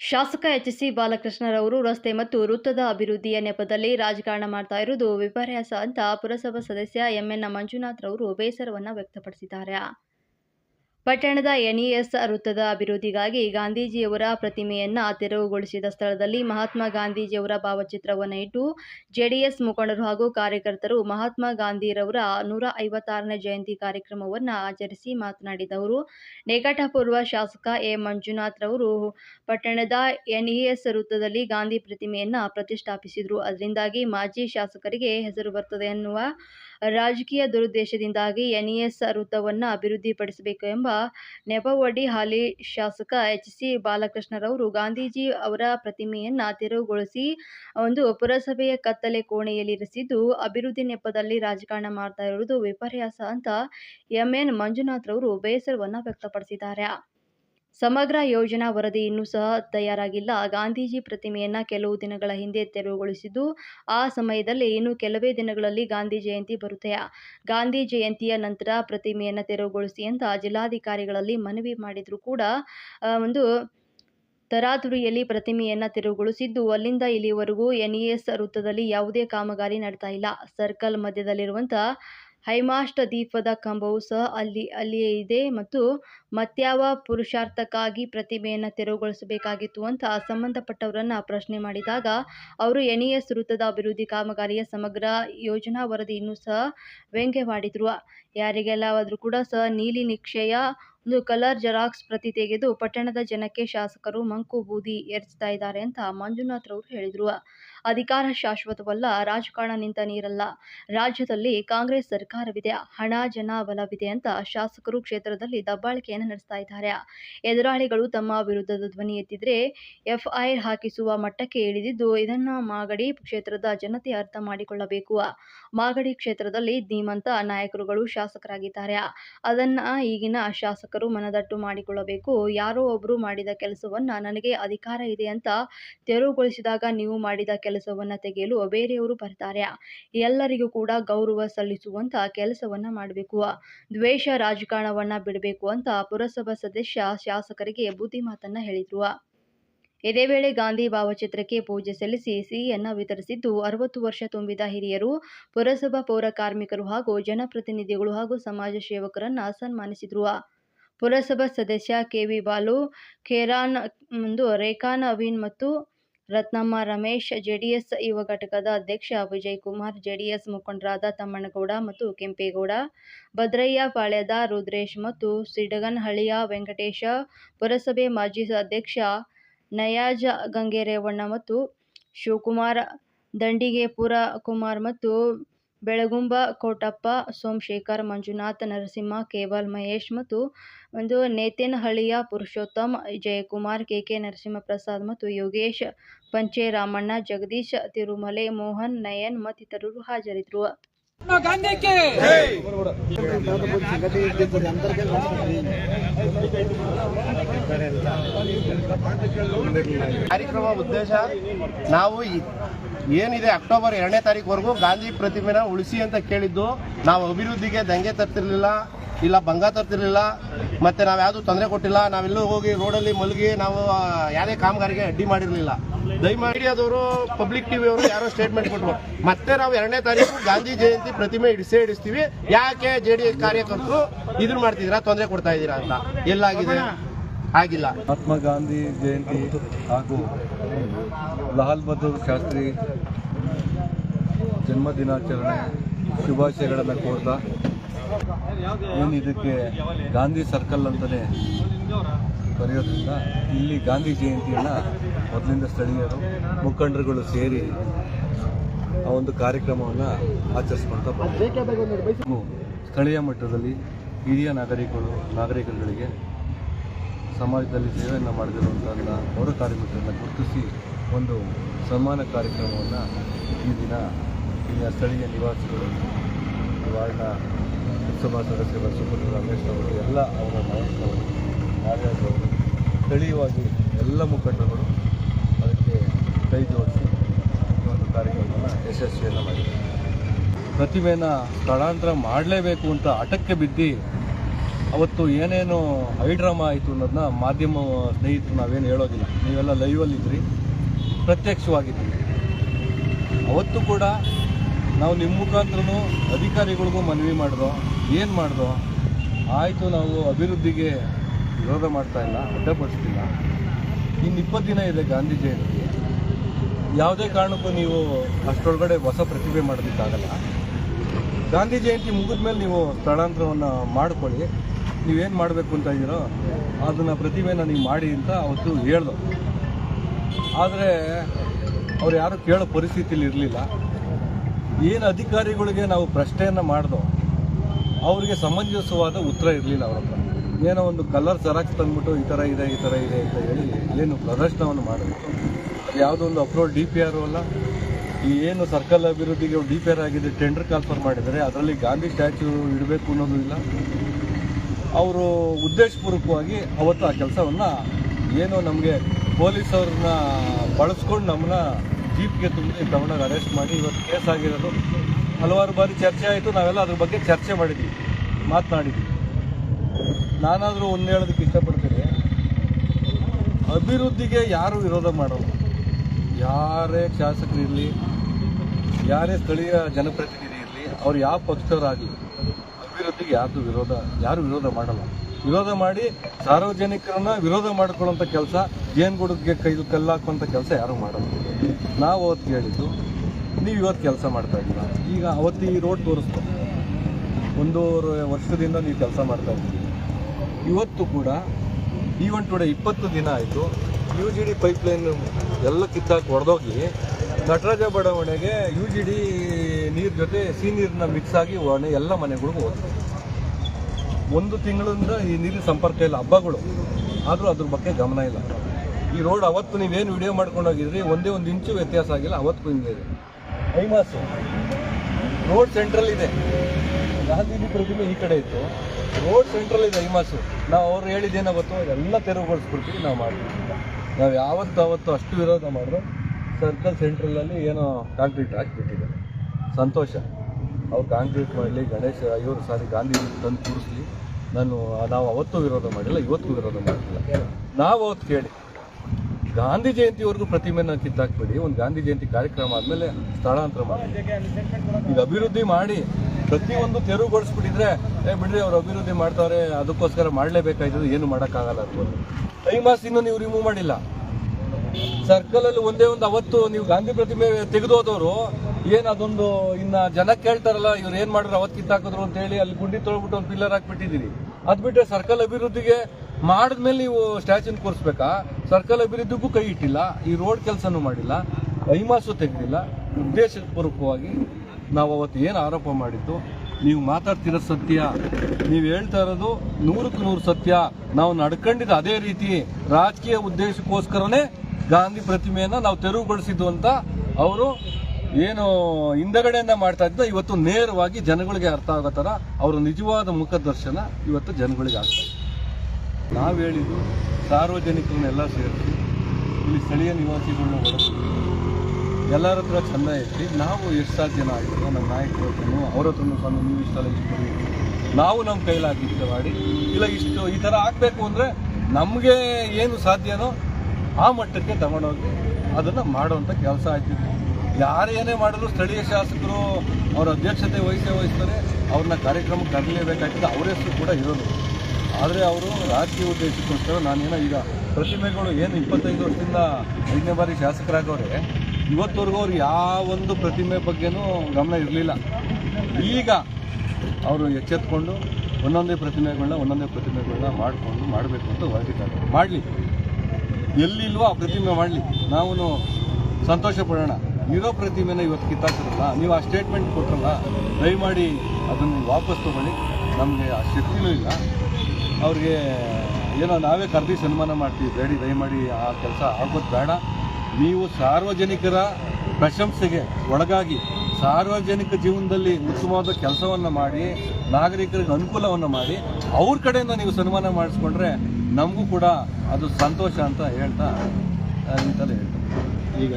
ಶಾಸಕ H C ಬಾಲಕೃಷ್ಣರವರು ರಸ್ತೆ ಮತ್ತು ವೃತ್ತದ ಅಭಿವೃದ್ಧಿಯ ನೆಪದಲ್ಲಿ ರಾಜಕಾರಣ ಮಾಡ್ತಾ ಇರುವುದು ವಿಪರ್ಯಾಸ ಅಂತ ಪುರಸಭಾ ಸದಸ್ಯ ಎಂಎನ್ ಮಂಜುನಾಥ್ ರವರು ಬೇಸರವನ್ನು ವ್ಯಕ್ತಪಡಿಸಿದ್ದಾರೆ. ಪಟ್ಟಣದ ಎನ್ಇಎಸ್ ವೃತ್ತದ ಅಭಿವೃದ್ಧಿಗಾಗಿ ಗಾಂಧೀಜಿಯವರ ಪ್ರತಿಮೆಯನ್ನು ತೆರವುಗೊಳಿಸಿದ ಸ್ಥಳದಲ್ಲಿ ಮಹಾತ್ಮ ಗಾಂಧೀಜಿಯವರ ಭಾವಚಿತ್ರವನ್ನು ಇಟ್ಟು ಜೆಡಿಎಸ್ ಮುಖಂಡರು ಹಾಗೂ ಕಾರ್ಯಕರ್ತರು ಮಹಾತ್ಮ ಗಾಂಧಿರವರ ನೂರ ಐವತ್ತಾರನೇ ಜಯಂತಿ ಕಾರ್ಯಕ್ರಮವನ್ನು ಆಚರಿಸಿ ಮಾತನಾಡಿದವರು. ನಿಕಟಪೂರ್ವ ಶಾಸಕ ಎ. ಮಂಜುನಾಥ್ ರವರು ಪಟ್ಟಣದ ಎನ್ಇಎಸ್ ವೃತ್ತದಲ್ಲಿ ಗಾಂಧಿ ಪ್ರತಿಮೆಯನ್ನು ಪ್ರತಿಷ್ಠಾಪಿಸಿದರು. ಅದರಿಂದಾಗಿ ಮಾಜಿ ಶಾಸಕರಿಗೆ ಹೆಸರು ಬರ್ತದೆ ಎನ್ನುವ ರಾಜಕೀಯ ದುರುದ್ದೇಶದಿಂದಾಗಿ ಎನ್ಇಎಸ್ ವೃತ್ತವನ್ನು ಅಭಿವೃದ್ಧಿಪಡಿಸಬೇಕು ಎಂಬ ನೆಪವೊಡ್ಡಿ ಹಾಲಿ ಶಾಸಕ ಎಚ್ ಸಿ ಬಾಲಕೃಷ್ಣರವರು ಗಾಂಧೀಜಿ ಅವರ ಪ್ರತಿಮೆಯನ್ನು ತೆರವುಗೊಳಿಸಿ ಒಂದು ಪುರಸಭೆಯ ಕತ್ತಲೆ ಕೋಣೆಯಲ್ಲಿರಿಸಿದ್ದು ಅಭಿವೃದ್ಧಿ ನೆಪದಲ್ಲಿ ರಾಜಕಾರಣ ಮಾಡ್ತಾ ಇರುವುದು ವಿಪರ್ಯಾಸ ಅಂತ ಎಂ ಎನ್ ಮಂಜುನಾಥ್ ರವರು ಬೇಸರವನ್ನು ವ್ಯಕ್ತಪಡಿಸಿದ್ದಾರೆ. ಸಮಗ್ರ ಯೋಜನಾ ವರದಿ ಇನ್ನೂ ಸಹ ತಯಾರಾಗಿಲ್ಲ. ಗಾಂಧೀಜಿ ಪ್ರತಿಮೆಯನ್ನ ಕೆಲವು ದಿನಗಳ ಹಿಂದೆ ತೆರವುಗೊಳಿಸಿದ್ದು, ಆ ಸಮಯದಲ್ಲಿ ಇನ್ನು ಕೆಲವೇ ದಿನಗಳಲ್ಲಿ ಗಾಂಧಿ ಜಯಂತಿ ಬರುತ್ತೆ ಗಾಂಧಿ ಜಯಂತಿಯ ನಂತರ ಪ್ರತಿಮೆಯನ್ನು ತೆರವುಗೊಳಿಸಿ ಅಂತ ಜಿಲ್ಲಾಧಿಕಾರಿಗಳಲ್ಲಿ ಮನವಿ ಮಾಡಿದರೂ ಕೂಡ ಒಂದು ತರಾತುರಿಯಲ್ಲಿ ಪ್ರತಿಮೆಯನ್ನ ತೆರವುಗೊಳಿಸಿದ್ದು, ಅಲ್ಲಿಂದ ಇಲ್ಲಿವರೆಗೂ ಎನ್ಇಎಸ್ ವೃತ್ತದಲ್ಲಿ ಯಾವುದೇ ಕಾಮಗಾರಿ ನಡ್ತಾ ಇಲ್ಲ. ಸರ್ಕಲ್ ಮಧ್ಯದಲ್ಲಿರುವಂಥ ಹೈಮಾಸ್ಟ್ ದೀಪದ ಕಂಬವು ಸಹ ಅಲ್ಲಿ, ಅಲ್ಲಿಯೇ ಇದೆ ಮತ್ತು ಮತ್ಯಾವ ಪುರುಷಾರ್ಥಕ್ಕಾಗಿ ಪ್ರತಿಮೆಯನ್ನು ತೆರವುಗೊಳಿಸಬೇಕಾಗಿತ್ತು ಅಂತ ಸಂಬಂಧಪಟ್ಟವರನ್ನ ಪ್ರಶ್ನೆ ಮಾಡಿದಾಗ, ಅವರು ಎನ್ಇಎಸ್ ವೃತ್ತದ ಅಭಿವೃದ್ಧಿ ಕಾಮಗಾರಿಯ ಸಮಗ್ರ ಯೋಜನಾ ವರದಿಯನ್ನು ಸಹ ವ್ಯಂಗ್ಯವಾಡಿದ್ರು. ಯಾರಿಗೆಲ್ಲವಾದರೂ ಕೂಡ ಸಹ ನೀಲಿ ನಿಕ್ಷಯ ಒಂದು ಕಲರ್ ಜೆರಾಕ್ಸ್ ಪ್ರತಿ ತೆಗೆದು ಪಟ್ಟಣದ ಜನಕ್ಕೆ ಶಾಸಕರು ಮಂಕು ಬೂದಿ ಎರಚ್ತಾ ಇದ್ದಾರೆ ಅಂತ ಮಂಜುನಾಥ್ ರವರು ಹೇಳಿದರು. ಅಧಿಕಾರ ಶಾಶ್ವತವಲ್ಲ, ರಾಜಕಾರಣ ನಿಂತ ನೀರಲ್ಲ. ರಾಜ್ಯದಲ್ಲಿ ಕಾಂಗ್ರೆಸ್ ಸರ್ಕಾರವಿದೆ, ಹಣ, ಜನ, ಬಲವಿದೆ ಅಂತ ಶಾಸಕರು ಕ್ಷೇತ್ರದಲ್ಲಿ ದಬ್ಬಾಳಿಕೆಯನ್ನು ನಡೆಸ್ತಾ ಇದ್ದಾರೆ. ಎದುರಾಳಿಗಳು ತಮ್ಮ ವಿರುದ್ಧದ ಧ್ವನಿ ಎತ್ತಿದ್ರೆ ಎಫ್ಐಆರ್ ಹಾಕಿಸುವ ಮಟ್ಟಕ್ಕೆ ಇಳಿದಿದ್ದು, ಇದನ್ನ ಮಾಗಡಿ ಕ್ಷೇತ್ರದ ಜನತೆ ಅರ್ಥ ಮಾಡಿಕೊಳ್ಳಬೇಕು. ಮಾಗಡಿ ಕ್ಷೇತ್ರದಲ್ಲಿ ಧೀಮಂತ ನಾಯಕರುಗಳು ಶಾಸಕರಾಗಿದ್ದಾರೆ. ಅದನ್ನ ಈಗಿನ ಶಾಸಕರು ಮನದಟ್ಟು ಮಾಡಿಕೊಳ್ಳಬೇಕು. ಯಾರೋ ಒಬ್ಬರು ಮಾಡಿದ ಕೆಲಸವನ್ನ ನನಗೆ ಅಧಿಕಾರ ಇದೆ ಅಂತ ತೆರವುಗೊಳಿಸಿದಾಗ ನೀವು ಮಾಡಿದ ಕೆಲಸವನ್ನ ತೆಗೆಯಲು ಬೇರೆಯವರು ಬರ್ತಾರೆ. ಎಲ್ಲರಿಗೂ ಕೂಡ ಗೌರವ ಸಲ್ಲಿಸುವಂತ ಕೆಲಸವನ್ನ ಮಾಡಬೇಕು. ದ್ವೇಷ ರಾಜಕಾರಣವನ್ನ ಬಿಡಬೇಕು ಅಂತ ಪುರಸಭಾ ಸದಸ್ಯ ಶಾಸಕರಿಗೆ ಬುದ್ಧಿ ಮಾತನ್ನ ಹೇಳಿದ್ರು. ಇದೇ ವೇಳೆ ಗಾಂಧಿ ಭಾವಚಿತ್ರಕ್ಕೆ ಪೂಜೆ ಸಲ್ಲಿಸಿ ಸಿಹಿಯನ್ನ ವಿತರಿಸಿದ್ದು ಅರವತ್ತು ವರ್ಷ ತುಂಬಿದ ಹಿರಿಯರು, ಪುರಸಭಾ ಪೌರ ಕಾರ್ಮಿಕರು ಹಾಗೂ ಜನಪ್ರತಿನಿಧಿಗಳು ಹಾಗೂ ಸಮಾಜ ಸೇವಕರನ್ನ ಸನ್ಮಾನಿಸಿದ್ರು. ಪುರಸಭಾ ಸದಸ್ಯ ಕೆವಿ ಬಾಲು ಖೇರಾನ್ ಒಂದು ರೇಖಾ ನವೀನ್ ಮತ್ತು ರತ್ನಮ್ಮ ರಮೇಶ್, ಜೆಡಿಎಸ್ ಯುವ ಘಟಕದ ಅಧ್ಯಕ್ಷ ವಿಜಯ್ ಕುಮಾರ್ ಜೆಡಿಎಸ್ ಮುಖಂಡರಾದ ತಮ್ಮಣ್ಣಗೌಡ ಮತ್ತು ಕೆಂಪೇಗೌಡ, ಭದ್ರಯ್ಯ ಪಾಳ್ಯದ ರುದ್ರೇಶ್ ಮತ್ತು ಸಿಡಗನಹಳ್ಳಿಯ ವೆಂಕಟೇಶ, ಪುರಸಭೆ ಮಾಜಿ ಅಧ್ಯಕ್ಷ ನಯಾಜ ಗಂಗೆರೇವಣ್ಣ ಮತ್ತು ಶಿವಕುಮಾರ್, ದಂಡಿಗೆಪುರ ಕುಮಾರ್ ಮತ್ತು ಬೆಳಗುಂಬ, ಕೋಟಪ್ಪ, ಸೋಮಶೇಖರ್, ಮಂಜುನಾಥ್, ನರಸಿಂಹ, ಕೇವಲ್ ಮಹೇಶ್ ಮತ್ತು ಒಂದು ನೇತೇನಹಳ್ಳಿಯ ಪುರುಷೋತ್ತಮ್, ಜಯಕುಮಾರ್, ಕೆಕೆ ನರಸಿಂಹಪ್ರಸಾದ್ ಮತ್ತು ಯೋಗೇಶ್ ಪಂಚೆ ರಾಮಣ್ಣ ಜಗದೀಶ್ ತಿರುಮಲೆ, ಮೋಹನ್, ನಯನ್ ಮತ್ತಿತರರು ಹಾಜರಿದ್ದರು. ಕಾರ್ಯಕ್ರಮ ಉದ್ದೇಶ, ನಾವು ಏನಿದೆ ಅಕ್ಟೋಬರ್ ಎರಡನೇ ತಾರೀಕುವರೆಗೂ ಗಾಂಧಿ ಪ್ರತಿಮೆನ ಉಳಿಸಿ ಅಂತ ಕೇಳಿದ್ದು, ನಾವು ಅಭಿವೃದ್ಧಿಗೆ ದಂಗೆ ತರ್ತಿರ್ಲಿಲ್ಲ, ಇಲ್ಲ ಭಂಗ ತರ್ತಿರ್ಲಿಲ್ಲ, ಮತ್ತೆ ನಾವು ಯಾವುದು ತೊಂದರೆ ಕೊಟ್ಟಿಲ್ಲ, ನಾವೆಲ್ಲೂ ಹೋಗಿ ರೋಡಲ್ಲಿ ಮಲಗಿ, ನಾವು ಯಾವುದೇ ಕಾಮಗಾರಿಗೆ ಅಡ್ಡಿ ಮಾಡಿರಲಿಲ್ಲ. ದಯಮಾಡಿ ಮೀಡಿಯಾದವರು ಪಬ್ಲಿಕ್ ಟಿವಿ ಅವರು ಯಾರೋ ಸ್ಟೇಟ್ಮೆಂಟ್ ಕೊಟ್ಟರು ಮತ್ತೆ ನಾವು ಎರಡನೇ ತಾರೀಕು ಗಾಂಧಿ ಜಯಂತಿ ಪ್ರತಿಮೆ ಇಡಿಸೇ ಇಡಿಸ್ತೀವಿ. ಯಾಕೆ ಜೆ ಡಿ ಎಸ್ ಕಾರ್ಯಕರ್ತರು ಇದನ್ನ ಮಾಡ್ತಿದ್ದೀರಾ, ತೊಂದರೆ ಕೊಡ್ತಾ ಇದ್ದೀರಾ ಅಂತ. ಎಲ್ಲಾಗಿದೆ ಆಗಿಲ್ಲ. ಮಹಾತ್ಮ ಗಾಂಧಿ ಜಯಂತಿ ಹಾಗೂ ಲಾಲ್ ಬಹದ್ದೂರ್ ಶಾಸ್ತ್ರಿ ಜನ್ಮ ದಿನಾಚರಣೆ ಶುಭಾಶಯಗಳನ್ನು ಕೋರ್ತಾ ಏನು ಇದಕ್ಕೆ ಗಾಂಧಿ ಸರ್ಕಲ್ ಅಂತಲೇ ಕರೆಯೋದ್ರಿಂದ ಇಲ್ಲಿ ಗಾಂಧಿ ಜಯಂತಿಯನ್ನು ಮೊದಲಿಂದ ಸ್ಥಳೀಯರು, ಮುಖಂಡರುಗಳು ಸೇರಿ ಆ ಒಂದು ಕಾರ್ಯಕ್ರಮವನ್ನು ಆಚರಿಸ್ಕೊಳ್ತಾ ಸ್ಥಳೀಯ ಮಟ್ಟದಲ್ಲಿ ಹಿರಿಯ ನಾಗರಿಕರು, ನಾಗರಿಕರುಗಳಿಗೆ ಸಮಾಜದಲ್ಲಿ ಸೇವೆಯನ್ನು ಮಾಡದಿರುವಂಥ ಪೌರ ಕಾರ್ಮಿಕರನ್ನು ಗುರುತಿಸಿ ಒಂದು ಸನ್ಮಾನ ಕಾರ್ಯಕ್ರಮವನ್ನು ಈ ದಿನ ಇಲ್ಲಿನ ಸ್ಥಳೀಯ ನಿವಾಸಿಗಳು, ವಾರ್ಡ್ನ ಲೋಕಸಭಾ ಸದಸ್ಯರ ಸುಪುತ್ರ ರಮೇಶ್ ಅವರು ಎಲ್ಲ ಅವರ ನಾಯಕರವರು ಅವರು ಸ್ಥಳೀಯವಾಗಿ ಎಲ್ಲ ಮುಖಂಡರುಗಳು ಕೈ ಜೋಡಿಸಿ ಈ ಒಂದು ಕಾರ್ಯಕ್ರಮವನ್ನು ಯಶಸ್ವಿಯನ್ನು ಮಾಡಿದ್ದಾರೆ ಪ್ರತಿಮೆಯನ್ನು ಸ್ಥಳಾಂತರ ಮಾಡಲೇಬೇಕು ಅಂತ ಹಠಕ್ಕೆ ಬಿದ್ದು ಅವತ್ತು ಏನೇನು ಹೈಡ್ರಾಮಾ ಆಯಿತು ಅನ್ನೋದನ್ನ ಮಾಧ್ಯಮ ಸ್ನೇಹಿತರು ನಾವೇನು ಹೇಳೋದಿಲ್ಲ. ನೀವೆಲ್ಲ ಲೈವಲ್ಲಿದ್ದಿರಿ ಪ್ರತ್ಯಕ್ಷವಾಗಿದ್ರಿ. ಅವತ್ತು ಕೂಡ ನಾವು ನಿಮ್ಮ ಮುಖಾಂತರ ಅಧಿಕಾರಿಗಳಿಗೂ ಮನವಿ ಮಾಡಿದೋ ಏನು ಮಾಡಿದೋ ಆಯಿತು ನಾವು ಅಭಿವೃದ್ಧಿಗೆ ವಿರೋಧ ಮಾಡ್ತಾ ಇಲ್ಲ ಅಡ್ಡಪಡಿಸ್ತಿಲ್ಲ. ಇನ್ನು ಇಪ್ಪತ್ತು ದಿನ ಇದೆ ಗಾಂಧಿ ಜಯಂತಿ ಯಾವುದೇ ಕಾರಣಕ್ಕೂ ನೀವು ಅಷ್ಟರೊಳಗಡೆ ಹೊಸ ಪ್ರತಿಭೆ ಮಾಡೋದಕ್ಕಾಗಲ್ಲ. ಗಾಂಧಿ ಜಯಂತಿ ಮುಗಿದ ಮೇಲೆ ನೀವು ಸ್ಥಳಾಂತರವನ್ನು ಮಾಡ್ಕೊಳ್ಳಿ. ನೀವೇನು ಮಾಡಬೇಕು ಅಂತ ಇದ್ದೀರೋ ಅದನ್ನು ಪ್ರತಿಭೆನ ನೀವು ಮಾಡಿ ಅಂತ ಅವತ್ತು ಹೇಳ್ದು. ಆದರೆ ಅವ್ರು ಯಾರು ಕೇಳೋ ಪರಿಸ್ಥಿತಿಲಿ ಇರಲಿಲ್ಲ. ಏನು ಅಧಿಕಾರಿಗಳಿಗೆ ನಾವು ಪ್ರಶ್ನೆಯನ್ನು ಮಾಡ್ದೋ ಅವರಿಗೆ ಸಮಂಜಸವಾದ ಉತ್ತರ ಇರಲಿಲ್ಲ ಅವ್ರ ಏನೋ ಒಂದು ಕಲರ್ ಜೆರಾಕ್ಸ್ ತಂದ್ಬಿಟ್ಟು ಈ ಥರ ಇದೆ, ಈ ಥರ ಇದೆ ಅಂತ ಹೇಳಿ ಏನು ಪ್ರದರ್ಶನವನ್ನು ಮಾಡಬೇಕು ಯಾವುದೋ ಒಂದು ಡಿ ಪಿ ಆರ್ ಅಲ್ಲ, ಈ ಏನು ಸರ್ಕಲ್ ಅಭಿವೃದ್ಧಿಗೆ ಡಿ ಪಿ ಆರ್ ಆಗಿದೆ ಟೆಂಡರ್ ಕಾಲ್ಫರ್ ಮಾಡಿದರೆ ಅದರಲ್ಲಿ ಗಾಂಧಿ ಸ್ಟ್ಯಾಚ್ಯೂ ಇಡಬೇಕು ಅನ್ನೋದು ಇಲ್ಲ. ಅವರು ಉದ್ದೇಶಪೂರ್ವಕವಾಗಿ ಅವತ್ತು ಆ ಕೆಲಸವನ್ನು ಏನು ನಮಗೆ ಪೊಲೀಸವ್ರನ್ನ ಬಳಸ್ಕೊಂಡು ನಮ್ಮನ್ನ ಜೀಪ್ಗೆ ತುಂಬಿ ತಗೊಂಡಾಗ ಅರೆಸ್ಟ್ ಮಾಡಿ ಇವತ್ತು ಕೇಸ್ ಆಗಿರೋದು. ಹಲವಾರು ಬಾರಿ ಚರ್ಚೆ ಆಯಿತು, ನಾವೆಲ್ಲ ಅದ್ರ ಬಗ್ಗೆ ಚರ್ಚೆ ಮಾಡಿದ್ವಿ, ಮಾತನಾಡಿದ್ವಿ. ನಾನಾದರೂ ಒಂದು ಹೇಳೋದಕ್ಕೆ ಇಷ್ಟಪಡ್ತೀನಿ, ಅಭಿವೃದ್ಧಿಗೆ ಯಾರು ವಿರೋಧ ಮಾಡೋಲ್ಲ. ಯಾರೇ ಶಾಸಕರಿರಲಿ ಯಾರೇ ಸ್ಥಳೀಯ ಜನಪ್ರತಿನಿಧಿ ಇರಲಿ, ಅವ್ರು ಯಾವ ಪಕ್ಷದವರಾಗಲಿ, ಅಭಿವೃದ್ಧಿಗೆ ಯಾರ್ದು ವಿರೋಧ, ಯಾರು ವಿರೋಧ ಮಾಡಲ್ಲ. ವಿರೋಧ ಮಾಡಿ ಸಾರ್ವಜನಿಕರನ್ನ ವಿರೋಧ ಮಾಡ್ಕೊಳ್ಳೋಂಥ ಕೆಲಸ ಜೇನುಗೂಡಿಗೆ ಕೈ ಕಲ್ಲಾಕುವಂಥ ಕೆಲಸ ಯಾರು ಮಾಡಲ್ಲ. ನಾವು ಅವತ್ತು ಹೇಳಿದ್ದು, ನೀವು ಇವತ್ತು ಕೆಲಸ ಮಾಡ್ತಾ ಇದ್ದೀರಾ. ಈಗ ಅವತ್ತು ಈ ರೋಡ್ ತೋರಿಸ್ತು ಒಂದೂವರೆ ವರ್ಷದಿಂದ ನೀವು ಕೆಲಸ ಮಾಡ್ತಾ ಇದ್ದೀರಿ. ಇವತ್ತು ಕೂಡ ಈವನ್ ಟುಡೆ ಇಪ್ಪತ್ತು ದಿನ ಆಯಿತು. ಯು ಜಿ ಡಿ ಪೈಪ್ಲೈನ್ ಎಲ್ಲ ಕಿತ್ತಾಕಿ ಹೊಡೆದೋಗಿ ನಟರಾಜ ಬಡಾವಣೆಗೆ ಯು ಜಿ ಡಿ ನೀರು ಜೊತೆ ಸಿಹಿ ನೀರನ್ನ ಮಿಕ್ಸ್ ಆಗಿ ಒಣ ಎಲ್ಲ ಮನೆಗಳಿಗೂ ಹೋದ್ರು ಒಂದು ತಿಂಗಳಿಂದ ಈ ನೀರಿನ ಸಂಪರ್ಕ ಇಲ್ಲ, ಹಬ್ಬಗಳು. ಆದರೂ ಅದ್ರ ಬಗ್ಗೆ ಗಮನ ಇಲ್ಲ. ಈ ರೋಡ್ ಅವತ್ತು ನೀವೇನು ವಿಡಿಯೋ ಮಾಡ್ಕೊಂಡು ಹೋಗಿದ್ರಿ ಒಂದೇ ಒಂದು ಇಂಚು ವ್ಯತ್ಯಾಸ ಆಗಿಲ್ಲ, ಅವತ್ತು ಹಿಂಗೆ ಇದೆ. ಐಮಾಸು ರೋಡ್ ಸೆಂಟ್ರಲ್ ಇದೆ. ಗಾಂಧೀಜಿ ಪ್ರತಿಮೆ ಈ ಕಡೆ ಇತ್ತು. ರೋಡ್ ಸೆಂಟ್ರಲ್ ಇದೆ ಐಮಾಸು ನಾವು ಅವ್ರು ಹೇಳಿದ್ದೇನಾವತ್ತು ಎಲ್ಲ ತೆರವುಗೊಳಿಸ್ಬಿಡ್ತೀವಿ, ನಾವು ಮಾಡ್ತೀವಿ. ನಾವು ಯಾವತ್ತು ಅವತ್ತು ಅಷ್ಟು ವಿರೋಧ ಮಾಡಿದ್ರು ಸರ್ಕಲ್ ಸೆಂಟ್ರಲಲ್ಲಿ ಏನೋ ಕಾಂಕ್ರೀಟ್ ಹಾಕಿಬಿಟ್ಟಿದ್ದಾರೆ ಸಂತೋಷ. ಅವ್ರು ಕಾಂಕ್ರೀಟ್ ಮಾಡಲಿ, ಗಣೇಶ ಐವರು ಸಾರಿ ಗಾಂಧಿ ತಂದು ಕೂರಿಸ್ಲಿ. ನಾನು, ನಾವು ಅವತ್ತು ವಿರೋಧ ಮಾಡಿಲ್ಲ, ಇವತ್ತು ವಿರೋಧ ಮಾಡಿಲ್ಲ ನಾವು ಅವತ್ತು ಕೇಳಿ. ಗಾಂಧಿ ಜಯಂತಿವರೆಗೂ ಪ್ರತಿಮೆನ ಕಿತ್ತಾಕ್ಬೇಡಿ, ಒಂದು ಗಾಂಧಿ ಜಯಂತಿ ಕಾರ್ಯಕ್ರಮ ಆದಮೇಲೆ ಸ್ಥಳಾಂತರ ಮಾಡಿ. ಈಗ ಅಭಿವೃದ್ಧಿ ಮಾಡಿ, ಪ್ರತಿಯೊಂದು ತೆರವುಗೊಳಿಸ್ಬಿಟ್ಟಿದ್ರೆ, ಏ ಬಿಡ್ರಿ ಅವ್ರು ಅಭಿವೃದ್ಧಿ ಮಾಡ್ತಾರೆ, ಅದಕ್ಕೋಸ್ಕರ ಮಾಡಲೇಬೇಕಾಯ್ತದೆ, ಏನು ಮಾಡೋಕ್ಕಾಗಲ್ಲ ಅನ್ಬೋದು ಐಮಾಸ್ ಇನ್ನೂ ನೀವು ರಿಮೂವ್ ಮಾಡಿಲ್ಲ. ಸರ್ಕಲ್ ಅಲ್ಲಿ ಒಂದೇ ಒಂದು ಅವತ್ತು ನೀವು ಗಾಂಧಿ ಪ್ರತಿಮೆ ತೆಗೆದು ಹೋದವರು, ಏನ್ ಅದೊಂದು ಇನ್ನ ಜನ ಕೇಳ್ತಾರಲ್ಲ, ಇವ್ರು ಏನು ಮಾಡಿದ್ರು ಅವತ್ತು ಕಿತ್ತಾಕಿದ್ರು ಅಂತ ಹೇಳಿ ಅಲ್ಲಿ ಗುಂಡಿ ತೊಳ್ಬಿಟ್ಟು ಒಂದು ಪಿಲ್ಲರ್ ಹಾಕ್ಬಿಟ್ಟಿದ್ದೀರಿ. ಅದು ಬಿಟ್ಟರೆ ಸರ್ಕಲ್ ಅಭಿವೃದ್ಧಿಗೆ ಮಾಡಿದ್ಮೇಲೆ ನೀವು ಸ್ಟ್ಯಾಚ್ಯೂನ್ ಕೂರಿಸ್ಬೇಕಾ? ಸರ್ಕಲ್ ಅಭಿವೃದ್ಧಿಗೂ ಕೈ ಇಟ್ಟಿಲ್ಲ, ಈ ರೋಡ್ ಕೆಲಸನೂ ಮಾಡಿಲ್ಲ, ಐಮಾಸು ತೆಗೆದಿಲ್ಲ. ಉದ್ದೇಶಪೂರ್ವಕವಾಗಿ ನಾವು ಅವತ್ತು ಏನು ಆರೋಪ ಮಾಡಿದ್ದು, ನೀವು ಮಾತಾಡ್ತಿರೋ ಸತ್ಯ, ನೀವು ಹೇಳ್ತಾ ಇರೋದು ನೂರಕ್ಕೆ ನೂರು ಸತ್ಯ. ನಾವು ನಡ್ಕೊಂಡಿದ್ದು ಅದೇ ರೀತಿ ರಾಜಕೀಯ ಉದ್ದೇಶಕ್ಕೋಸ್ಕರನೇ ಗಾಂಧಿ ಪ್ರತಿಮೆಯನ್ನು ನಾವು ತೆರವುಗೊಳಿಸಿದ್ದು ಅಂತ ಅವರು ಏನು ಹಿಂದಗಡೆಯಿಂದ ಮಾಡ್ತಾ ಇದ್ದ ಇವತ್ತು ನೇರವಾಗಿ ಜನಗಳಿಗೆ ಅರ್ಥ ಆಗೋ ಥರ ಅವರ ನಿಜವಾದ ಮುಖದರ್ಶನ ಇವತ್ತು ಜನಗಳಿಗೆ ಆಗ್ತದೆ ನಾವು ಹೇಳಿದ್ದು ಸಾರ್ವಜನಿಕರನ್ನೆಲ್ಲ ಸೇರಿಸಿ ಇಲ್ಲಿ ಸ್ಥಳೀಯ ನಿವಾಸಿಗಳನ್ನ ಒಳಗೆ ಎಲ್ಲರ ಹತ್ರ ಚೆಂದ ನಾವು ಎಷ್ಟು ಸಾಧ್ಯ ಆಗಿದೆ ನಮ್ಮ ನಾಯಕರ ಹತ್ರನು ಅವ್ರ ಹತ್ರನು ಸಹ ನೀವು ಇಷ್ಟೆಲ್ಲ ಇಷ್ಟು ಕೊಡಿ. ನಾವು ನಮ್ಮ ಕೈಲಾಗಿದ್ದ ಮಾಡಿ, ಇಲ್ಲ ಇಷ್ಟು ಈ ಥರ ಆಗಬೇಕು ಅಂದರೆ ನಮಗೆ ಏನು ಸಾಧ್ಯನೋ ಆ ಮಟ್ಟಕ್ಕೆ ತಗೊಂಡೋಗಿ ಅದನ್ನು ಮಾಡುವಂಥ ಕೆಲಸ ಆಯ್ತಿದೆ ಯಾರು ಏನೇ ಮಾಡಿದ್ರು ಸ್ಥಳೀಯ ಶಾಸಕರು ಅವರ ಅಧ್ಯಕ್ಷತೆ ವಹಿಸೇ ವಹಿಸ್ತಾರೆ, ಅವ್ರನ್ನ ಕಾರ್ಯಕ್ರಮಕ್ಕೆ ಕರೀಲೇಬೇಕಾಗ್ತದೆ ಅವರ ಹೆಸರು ಕೂಡ ಇರೋದು ಆದರೆ ಅವರು ರಾಜಕೀಯ ಉದ್ದೇಶಕ್ಕೋಸ್ಕರ ನಾನೇನೋ ಈಗ ಪ್ರತಿಮೆಗಳು ಏನು ಇಪ್ಪತ್ತೈದು ವರ್ಷದಿಂದ ಐದನೇ ಬಾರಿ ಶಾಸಕರಾಗವ್ರೆ ಇವತ್ತವರೆಗೂ ಅವ್ರು ಯಾವೊಂದು ಪ್ರತಿಮೆ ಬಗ್ಗೆನೂ ಗಮನ ಇರಲಿಲ್ಲ. ಈಗ ಅವರು ಎಚ್ಚೆತ್ಕೊಂಡು ಒಂದೊಂದೇ ಪ್ರತಿಮೆಗಳನ್ನ ಒಂದೊಂದೇ ಪ್ರತಿಮೆಗಳನ್ನ ಮಾಡಿಕೊಂಡು ಮಾಡಬೇಕು ಅಂತ ಹೊರಟಿದ್ದಾರೆ. ಮಾಡಲಿ. ಎಲ್ಲಿಲ್ವೋ ಆ ಪ್ರತಿಮೆ ಮಾಡಲಿ. ನಾವು ಸಂತೋಷ ಪಡೋಣ. ಇರೋ ಪ್ರತಿಮೆನ ಇವತ್ತು ಕಿತ್ತಾಕಿರಲ್ಲ ನೀವು ಆ ಸ್ಟೇಟ್ಮೆಂಟ್ ಕೊಟ್ಟರಲ್ಲ ದಯಮಾಡಿ ಅದನ್ನು ವಾಪಸ್ ತಗೊಳ್ಳಿ. ನಮಗೆ ಆ ಶಕ್ತಿನೂ ಇಲ್ಲ. ಅವ್ರಿಗೆ ಏನೋ ನಾವೇ ಕರೆದಿ ಸನ್ಮಾನ ಮಾಡ್ತೀವಿ, ಬೇಡಿ, ದಯಮಾಡಿ ಆ ಕೆಲಸ ಆಗೋದು ಬೇಡ. ನೀವು ಸಾರ್ವಜನಿಕರ ಪ್ರಶಂಸೆಗೆ ಒಳಗಾಗಿ ಸಾರ್ವಜನಿಕ ಜೀವನದಲ್ಲಿ ಉತ್ತಮವಾದ ಕೆಲಸವನ್ನು ಮಾಡಿ, ನಾಗರಿಕರಿಗೆ ಅನುಕೂಲವನ್ನು ಮಾಡಿ, ಅವ್ರ ಕಡೆಯಿಂದ ನೀವು ಸನ್ಮಾನ ಮಾಡಿಸ್ಕೊಂಡ್ರೆ ನಮಗೂ ಕೂಡ ಅದು ಸಂತೋಷ ಅಂತ ಹೇಳ್ತಾ ಹೇಳ್ತಾರೆ ಈಗ